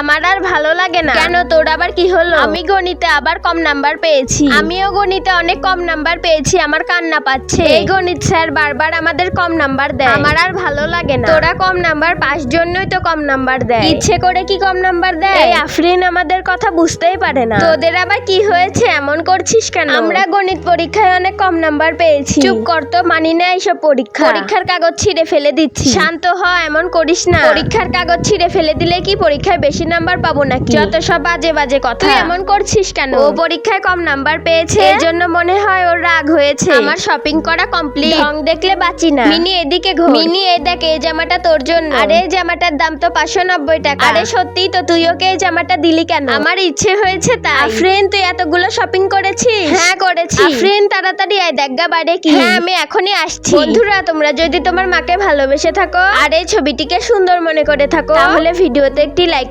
আমার আর ভালো লাগে না। কেন? তোর আবার কি হলো? আমি গণিতে আবার কম নাম্বার পেয়েছি। আমিও গণিতে অনেক কম নাম্বার পেয়েছি আমার কান্না পাচ্ছে। এই গণিত স্যার বারবার আমাদের কম নাম্বার দেয়। আমার আর ভালো লাগে না। তোরা কম নাম্বার পাস জন্যই তো কম নাম্বার দেয়। ইচ্ছে করে কি কম নাম্বার দেয়? এই আফরিন আমাদের কথা বুঝতেই পারে না। তোদের আবার কি হয়েছে? এমন করছিস কেন? আমরা গণিত পরীক্ষায় অনেক কম নাম্বার পেয়েছি। চুপ কর তো মানি না এইসব পরীক্ষা। পরীক্ষার কাগজ ছিঁড়ে ফেলে দিচ্ছি। শান্ত হ এমন করিস না। পরীক্ষার কাগজ ছিঁড়ে ফেলে দিলে কি পরীক্ষায় বেশি নাম্বার পাবো নাকি? যত সব বাজে বাজে কথা। তুই এমন করছিস কেন? ও পরীক্ষায় কম নাম্বার পেয়েছে। এর জন্য মনে হয় ওর রাগ হয়েছে। আমার শপিং করা কমপ্লিট ঢং দেখলে বাঁচি না। মিনি এদিকে ঘোর। মিনি এই দেখ এই জামাটা তোর জন্য। আরে এই জামাটার দাম তো পাঁচশো নব্বই টাকা। আরে সত্যি তো তুই ওকে এই জামাটা দিলি কেন? আমার ইচ্ছে হয়েছে তাই। আফরিন তুই এতগুলো শপিং করেছিস? হ্যাঁ করেছি। আফরিন তাড়াতাড়ি আয় দেখা বাড়ে কি। হ্যাঁ আমি এখনই আসছি। বন্ধুরা তোমরা যদি তোমার মাকে ভালোবেসে থাকো আর এই ছবিটিকে সুন্দর মনে করে থাকো তাহলে ভিডিওতে একটি লাইক